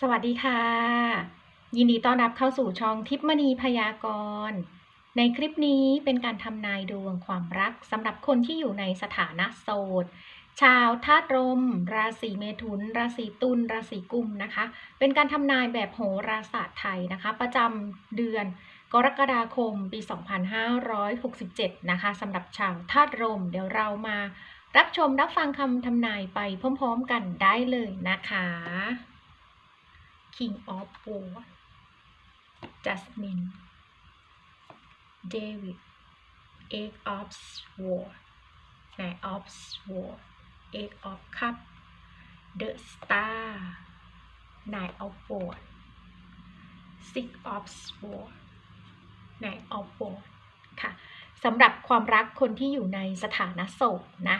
สวัสดีค่ะ ยินดีต้อนรับเข้าสู่ช่องทิพมณีพยากรณ์ ในคลิปนี้เป็นการทำนายดวงความรักสำหรับคนที่อยู่ในสถานะโสด ชาวธาตุลม ราศีเมถุน ราศีตุลราศีกุมนะคะ เป็นการทำนายแบบโหราศาสตร์ไทยนะคะ ประจำเดือนกรกฎาคมปี 2567 นะคะสำหรับชาวธาตุลมเดี๋ยวเรามารับชมรับฟังคำทำนายไปพร้อม ๆ กันได้เลยนะคะ King of War Jasmine David Eight of Swords Nine of Swords Eight of Cup The Star Nine of Swords Six of Swords Nine of Swords ค่ะสำหรับความรักคนที่อยู่ในสถานะโสดนะ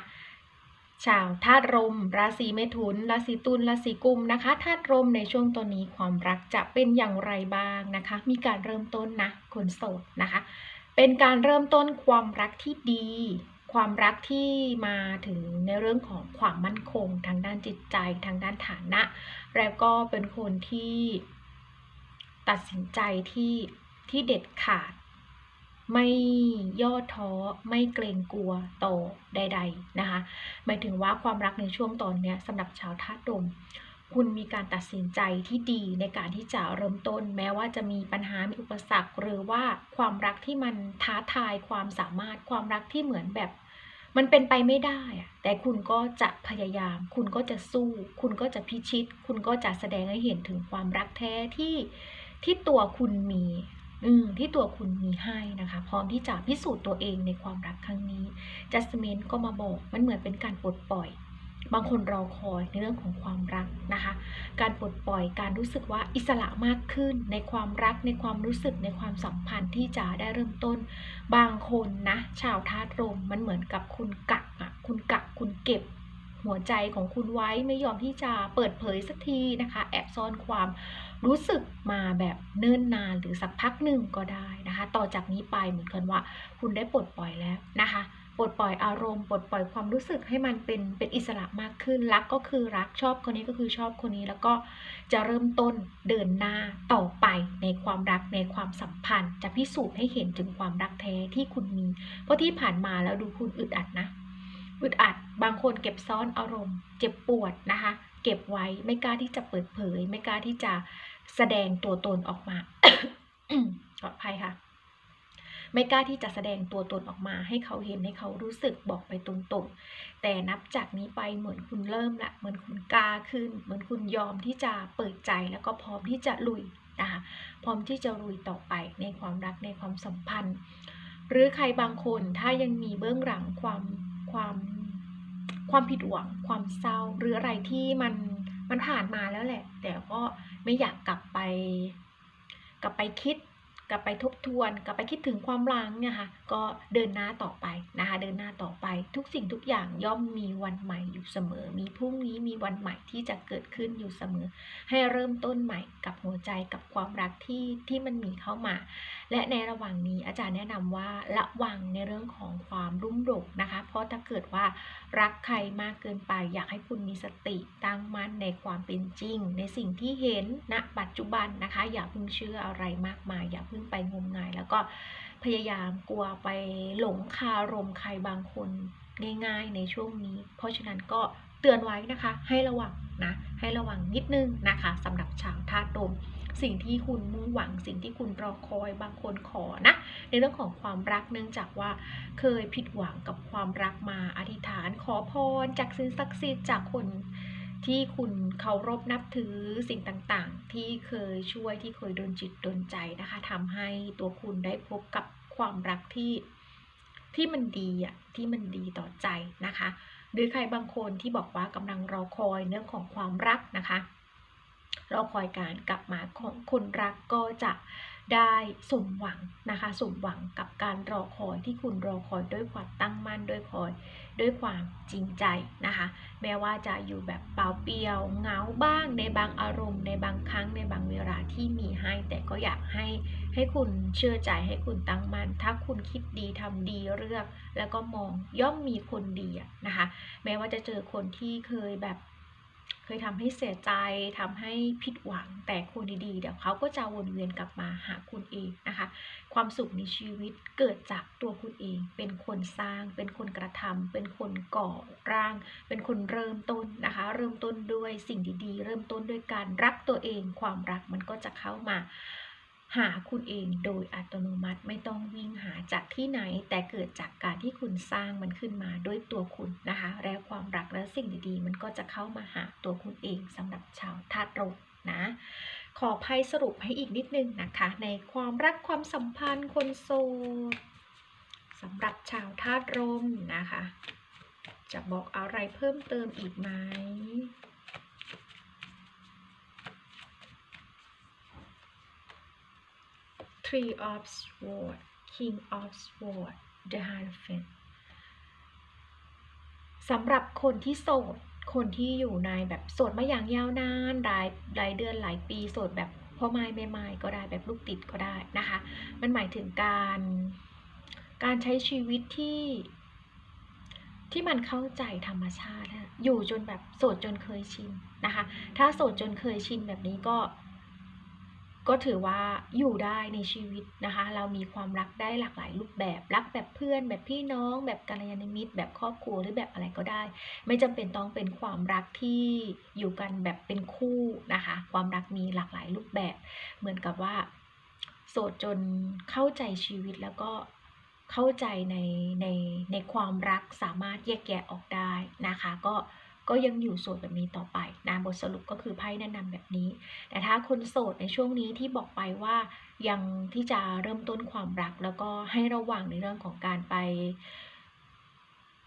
ชาวธาตุลมราศีเมถุน ราศีตุลราศีกุมนะคะธาตุลมในช่วงตัวนี้ความรักจะเป็นอย่างไรบ้างนะคะ มีการเริ่มต้นนะคนโสดนะคะ เป็นการเริ่มต้นความรักที่ดี ความรักที่มาถึงในเรื่องของความมั่นคง ทางด้านจิตใจ ทางด้านฐานะ แล้วก็เป็นคนที่ตัดสินใจที่ที่เด็ดขาด ไม่ย่อท้อไม่เกรงกลัวต่อใด ๆนะคะ หมายถึงว่าความรักในช่วงตอนนี้สำหรับชาวธาตุลมคุณมีการตัดสินใจที่ดีในการที่จะเริ่มต้น แม้ว่าจะมีปัญหา มีอุปสรรค หรือว่าความรักที่มันท้าทายความสามารถความรักที่เหมือนแบบ มันเป็นไปไม่ได้ แต่คุณก็จะพยายาม คุณก็จะสู้ คุณก็จะพิชิต คุณก็จะแสดงให้เห็นถึงความรักแท้ที่ที่ตัวคุณมี ที่ตัวคุณมีให้นะคะ พร้อมที่จะพิสูจน์ตัวเองในความรักครั้งนี้จัสมินก็มาบอกมันเหมือนเป็นการปลดปล่อย บางคนรอคอยในเรื่องของความรักนะคะ การปลดปล่อยการรู้สึกว่าอิสระมากขึ้นในความรักในความรู้สึกในความสัมพันธ์ที่จะได้เริ่มต้น บางคนนะชาวธาตุลมมันเหมือนกับคุณกักอะคุณกักคุณเก็บ หัวใจของคุณไว้ไม่ยอมที่จะเปิดเผยสักทีนะคะ แอบซ่อนความรู้สึกมาแบบเนิ่นนานหรือสักพักหนึ่งก็ได้นะคะ ต่อจากนี้ไปเหมือนกันว่า คุณได้ปลดปล่อยแล้วนะคะปลดปล่อยอารมณ์ปลดปล่อยความรู้สึกให้มันเป็นเป็นอิสระมากขึ้น รักก็คือรักชอบคนนี้ก็คือชอบคนนี้ แล้วก็จะเริ่มต้นเดินหน้าต่อไปในความรักในความสัมพันธ์ จะพิสูจน์ให้เห็นถึงความรักแท้ที่คุณมี เพราะที่ผ่านมาแล้วดูคุณอึดอัดนะ อึดอัด บางคนเก็บซ่อนอารมณ์ เจ็บปวดนะคะ เก็บไว้ไม่กล้าที่จะเปิดเผย ไม่กล้าที่จะแสดงตัวตนออกมาขออภัยค่ะ ไม่กล้าที่จะแสดงตัวตนออกมา ให้เขาเห็นให้เขารู้สึกบอกไปตรงๆ แต่นับจากนี้ไปเหมือนคุณเริ่มละ เหมือนคุณกล้าขึ้น เหมือนคุณยอมที่จะเปิดใจแล้วก็พร้อมที่จะลุยนะคะพร้อมที่จะลุยต่อไปในความรักในความสัมพันธ์ หรือใครบางคนถ้ายังมีเบื้องหลังความ ความความผิดหวังความเศร้าหรืออะไรที่มันมันผ่านมาแล้วแหละ แต่ก็ไม่อยากกลับไป กลับไปคิด กลับไปทบทวน กลับไปคิดถึงความหลังเนี่ยค่ะ ก็เดินหน้าต่อไปนะคะ เดินหน้าต่อไป ทุกสิ่งทุกอย่างย่อมมีวันใหม่อยู่เสมอ มีพรุ่งนี้มีวันใหม่ที่จะเกิดขึ้นอยู่เสมอ ให้เริ่มต้นใหม่กับหัวใจกับความรักที่ที่มันมีเข้ามา และในระหว่างนี้อาจารย์แนะนำว่าระวังในเรื่องของความรุ่มหลงนะคะ เพราะถ้าเกิดว่ารักใครมากเกินไป อยากให้คุณมีสติตั้งมั่นในความเป็นจริง ในสิ่งที่เห็นณปัจจุบันนะคะ อย่าเพิ่งเชื่ออะไรมากมายอย่าเพิ่งไปงมงาย แล้วก็พยายามกลัวไปหลงคารมใครบางคนง่ายๆในช่วงนี้ เพราะฉะนั้นก็เตือนไว้นะคะ ให้ระวังนะ ให้ระวังนิดนึงนะคะสำหรับชาวธาตุลมสิ่งที่คุณมุ่งหวังสิ่งที่คุณรอคอยบางคนขอนะ ในเรื่องของความรักเนื่องจากว่าเคยผิดหวังกับความรักมาอธิษฐานขอพรจากสิ่งศักดิ์สิทธิ์จากคน ที่คุณเคารพนับถือสิ่งต่างๆ ที่เคยช่วยที่เคยโดนจิตโดนใจนะคะทำให้ตัวคุณได้พบกับความรักที่ที่มันดีอะที่มันดีต่อใจนะคะ หรือใครบางคนที่บอกว่ากำลังรอคอยเรื่องของความรักนะคะรอคอยการกลับมาของคนรักก็จะได้สมหวังนะคะสมหวังกับการรอคอยที่คุณรอคอยด้วยความตั้งมั่นด้วยคอย ด้วยความจริงใจนะคะ แม้ว่าจะอยู่แบบเปล่าเปลี่ยวเงาบ้างในบางอารมณ์ ในบางครั้งในบางเวลาที่มีให้ แต่ก็อยากให้ให้คุณเชื่อใจให้คุณตั้งมั่นถ้าคุณคิดดีทำดีเลือก แล้วก็มองย่อมมีคนดีนะคะ แม้ว่าจะเจอคนที่เคยแบบ เคยทำให้เสียใจทำให้ผิดหวังแต่คนดีๆ เดี๋ยวเขาก็จะวนเวียนกลับมาหาคุณเองนะคะ ความสุขในชีวิตเกิดจากตัวคุณเอง เป็นคนสร้าง เป็นคนกระทำเป็นคนก่อร่าง เป็นคนเริ่มต้นนะคะ เริ่มต้นด้วยสิ่งดีๆ เริ่มต้นด้วยการรักตัวเอง ความรักมันก็จะเข้ามา หาคุณเองโดยอัตโนมัติไม่ต้องวิ่งหาจากที่ไหน แต่เกิดจากการที่คุณสร้างมันขึ้นมาด้วยตัวคุณนะคะ แล้วความรักและสิ่งดีๆ มันก็จะเข้ามาหาตัวคุณเองสำหรับชาวธาตุลมนะขอภัยสรุปให้อีกนิดนึงนะคะ ในความรักความสัมพันธ์คนโสดสำหรับชาวธาตุลมนะคะ จะบอกอะไรเพิ่มเติมอีกไหม Three of Sword King of Sword The Hierophant สำหรับคนที่โสด คนที่อยู่ในแบบโสดมาอย่างยาวนานหลายหลายเดือนหลายปีโสดแบบพ่อไม้แม่ไม้ก็ได้แบบลูกติดก็ได้นะคะ มันหมายถึงการการใช้ชีวิตที่ที่มันเข้าใจธรรมชาติ อยู่จนแบบโสดจนเคยชินนะคะ ถ้าโสดจนเคยชินแบบนี้ก็ ก็ถือว่าอยู่ได้ในชีวิตนะคะ เรามีความรักได้หลากหลายรูปแบบ รักแบบเพื่อน แบบพี่น้อง แบบกัลยาณมิตร แบบครอบครัวหรือแบบอะไรก็ได้ ไม่จำเป็นต้องเป็นความรักที่อยู่กันแบบเป็นคู่นะคะ ความรักมีหลากหลายรูปแบบ เหมือนกับว่า โสดจนเข้าใจชีวิตแล้วก็เข้าใจในในในความรักสามารถแยกแยะออกได้นะคะ ก็ ก็ยังอยู่โสดแบบนี้ต่อไปนะบทสรุปก็คือไพ่แนะนำแบบนี้ แต่ถ้าคนโสดในช่วงนี้ที่บอกไปว่ายังที่จะเริ่มต้นความรักแล้วก็ให้ระวังในเรื่องของการไป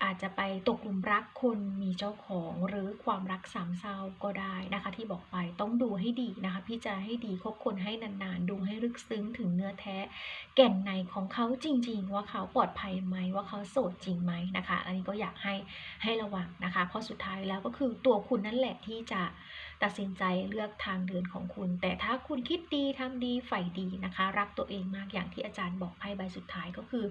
อาจจะไปตกหลุมรักคนมีเจ้าของหรือความรักสามเศร้าก็ได้นะคะ ที่บอกไปต้องดูให้ดีนะคะพิจารณาให้ดีคบคนให้นานๆ ดูให้ลึกซึ้งถึงเนื้อแท้ แก่นในของเขาจริง ๆ ว่าเขาปลอดภัยไหมว่าเขาโสดจริงไหมนะคะ อันนี้ก็อยากให้ให้ระวังนะคะ เพราะสุดท้ายแล้วก็คือตัวคุณนั่นแหละที่จะตัดสินใจเลือกทางเดินของคุณ แต่ถ้าคุณคิดดีทำดีใฝ่ดีนะคะ รักตัวเองมากอย่างที่อาจารย์บอกไพ่ใบสุดท้ายก็คือ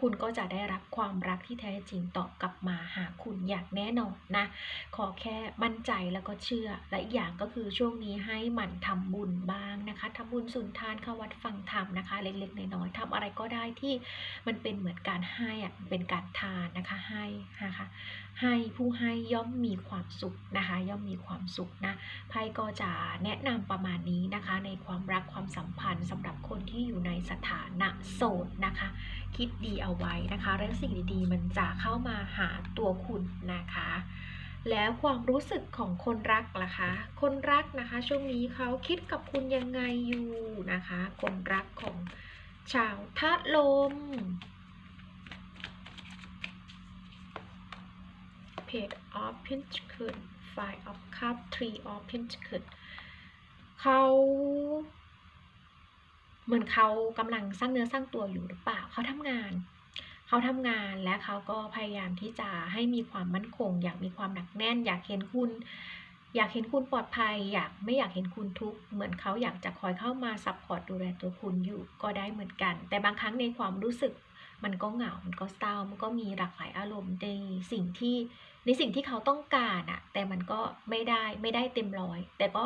คุณก็จะได้รับความรักที่แท้จริงตอบกลับมาหาคุณอย่างแน่นอนนะ ขอแค่มั่นใจแล้วก็เชื่อ และอีกอย่างก็คือช่วงนี้ให้หมั่นทำบุญบ้างนะคะทำบุญสุนทานเข้าวัดฟังธรรมนะคะ เล็กๆน้อยๆทำอะไรก็ได้ที่มันเป็นเหมือนการให้อะเป็นการทานนะคะให้นะคะให้ผู้ให้ย่อมมีความสุขนะคะ ย่อมมีความสุขนะไพ่ก็จะแนะนำประมาณนี้นะคะ ในความรักความสัมพันธ์สำหรับคนที่อยู่ในสถานะโสดนะคะ คิดดีเอาไว้นะคะ แล้วสิ่งดีๆมันจะเข้ามาหาตัวคุณนะคะแล้วความรู้สึกของคนรักล่ะคะ คนรักนะคะ ช่วงนี้เขาคิดกับคุณยังไงอยู่นะคะ คนรักของชาวธาตุลม Page of pentacle Five of cup Three of pentacle เขาเหมือนเขากำลังสร้างเนื้อสร้างตัวอยู่หรือเปล่าเขาทำงานเขาทำงานและเขาก็พยายามที่จะให้มีความมั่นคง อยากมีความหนักแน่น อยากเห็นคุณ อยากเห็นคุณปลอดภัย อยากไม่อยากเห็นคุณทุกข์เหมือนเขาอยากจะคอยเข้ามาซัพพอร์ตดูแลตัวคุณอยู่ก็ได้เหมือนกัน แต่บางครั้งในความรู้สึกมันก็เหงา มันก็เศร้า มันก็มีหลากหลายอารมณ์ในสิ่งที่ ในสิ่งที่เขาต้องการอะแต่มันก็ไม่ได้ไม่ได้เต็มร้อย แต่ก็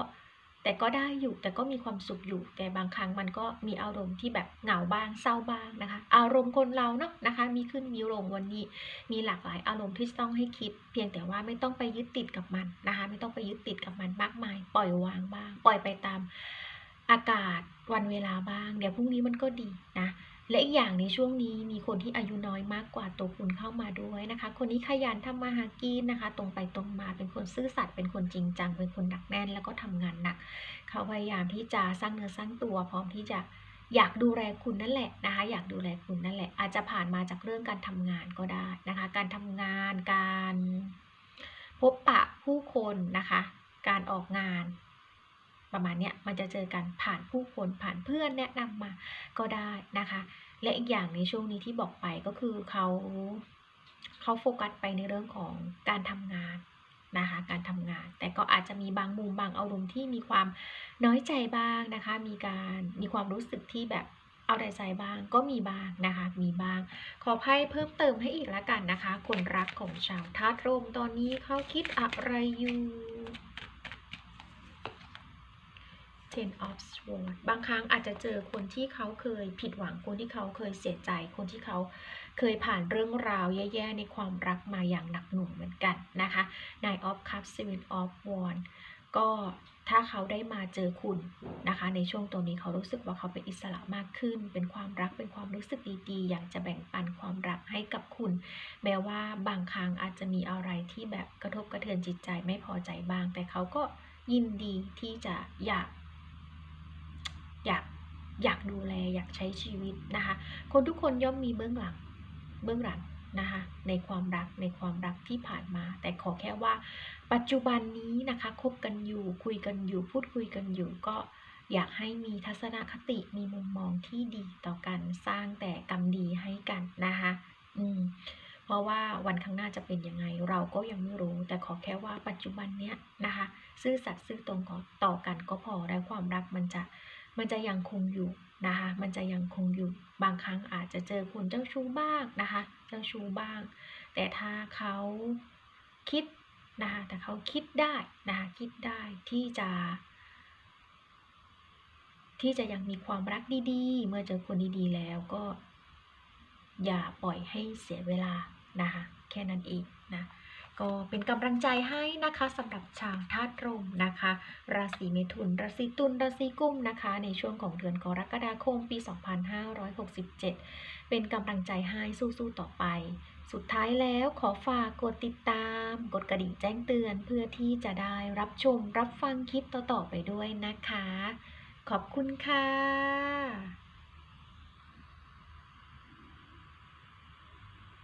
แต่ก็ได้อยู่แต่ก็มีความสุขอยู่ แต่บางครั้งมันก็มีอารมณ์ที่แบบเหงาบ้างเศร้าบ้างนะคะ อารมณ์คนเราเนาะนะคะ มีขึ้นมีลงวันนี้ มีหลากหลายอารมณ์ที่ต้องให้คิด เพียงแต่ว่าไม่ต้องไปยึดติดกับมันนะคะ ไม่ต้องไปยึดติดกับมันมากมาย ปล่อยวางบ้าง ปล่อยไปตามอากาศวันเวลาบ้าง เดี๋ยวพรุ่งนี้มันก็ดีนะ และอีกอย่างในช่วงนี้มีคนที่อายุน้อยมากกว่าตัวคุณเข้ามาด้วยนะคะ คนนี้ขยันทำมาหากินนะคะ ตรงไปตรงมาเป็นคนซื่อสัตย์เป็นคนจริงจัง เป็นคนหนักแน่น แล้วก็ทำงานหนัก เขาพยายามที่จะสร้างเนื้อสร้างตัว พร้อมที่จะอยากดูแลคุณนั่นแหละนะคะ อยากดูแลคุณนั่นแหละ อาจจะผ่านมาจากเรื่องการทำงานก็ได้นะคะ การทำงานการพบปะผู้คนนะคะ การออกงาน ประมาณเนี้ยมันจะเจอกันผ่านผู้คนผ่านเพื่อนแนะนำมาก็ได้นะคะ และอีกอย่างในช่วงนี้ที่บอกไปก็คือเขาเขาโฟกัสไปในเรื่องของการทำงานนะคะการทำงาน แต่ก็อาจจะมีบางมุมบางอารมณ์ที่มีความน้อยใจบ้างนะคะ มีการมีความรู้สึกที่แบบเอาแต่ใจบ้างก็มีบ้างนะคะ มีบ้าง ขอไพ่เพิ่มเติมให้อีกแล้วกันนะคะ คนรักของชาวธาตุลมตอนนี้เขาคิดอะไรอยู่ ten of swords บางครั้งอาจจะเจอคนที่เขาเคยผิดหวังคนที่เขาเคยเสียใจ คนที่เขาเคยผ่านเรื่องราวแย่ๆในความรักมาอย่างหนักหน่วงเหมือนกันนะคะ nine of cups seven of wands ก็ถ้าเขาได้มาเจอคุณนะคะ ในช่วงตัวนี้เขารู้สึกว่าเขาเป็นอิสระมากขึ้น เป็นความรักเป็นความรู้สึกดีๆ อยากจะแบ่งปันความรักให้กับคุณ แม้ว่าบางครั้งอาจจะมีอะไรที่แบบกระทบกระเทือนจิตใจไม่พอใจบ้าง แต่เขาก็ยินดีที่จะอยาก อยากอยากดูแลอยากใช้ชีวิตนะคะ คนทุกคนย่อมมีเบื้องหลังเบื้องหลังนะคะในความรักในความรักที่ผ่านมา แต่ขอแค่ว่า ปัจจุบันนี้นะคะคบกันอยู่คุยกันอยู่ พูดคุยกันอยู่ก็อยากให้มีทัศนคติมีมุมมองที่ดีต่อกันสร้างแต่กรรมดีให้กันนะคะอืมเพราะว่าวันข้างหน้าจะเป็นยังไงเราก็ยังไม่รู้ แต่ขอแค่ว่าปัจจุบันเนี้ยนะคะ ซื่อสัตย์ซื่อตรงต่อกันก็พอแล้วความรักมันจะ มันจะยังคงอยู่นะคะ มันจะยังคงอยู่ บางครั้งอาจจะเจอคนเจ้าชู้บ้างนะคะ เจ้าชู้บ้าง แต่ถ้าเขาคิดนะคะแต่เขาคิดได้นะคะคิดได้ที่จะ ที่จะยังมีความรักดีๆ เมื่อเจอคนดีๆแล้วก็อย่าปล่อยให้เสียเวลานะคะแค่นั้นเองนะ ก็เป็นกำลังใจให้นะคะสำหรับชาวธาตุลมนะคะ ราศีเมถุน ราศีตุลราศีกุมนะคะ ในช่วงของเดือนกรกฎาคมปี 2567 เป็นกำลังใจให้สู้ๆต่อไป สุดท้ายแล้วขอฝากกดติดตาม กดกระดิ่งแจ้งเตือนเพื่อที่จะได้รับชมรับฟังคลิปต่อๆไปด้วยนะคะ ขอบคุณค่ะ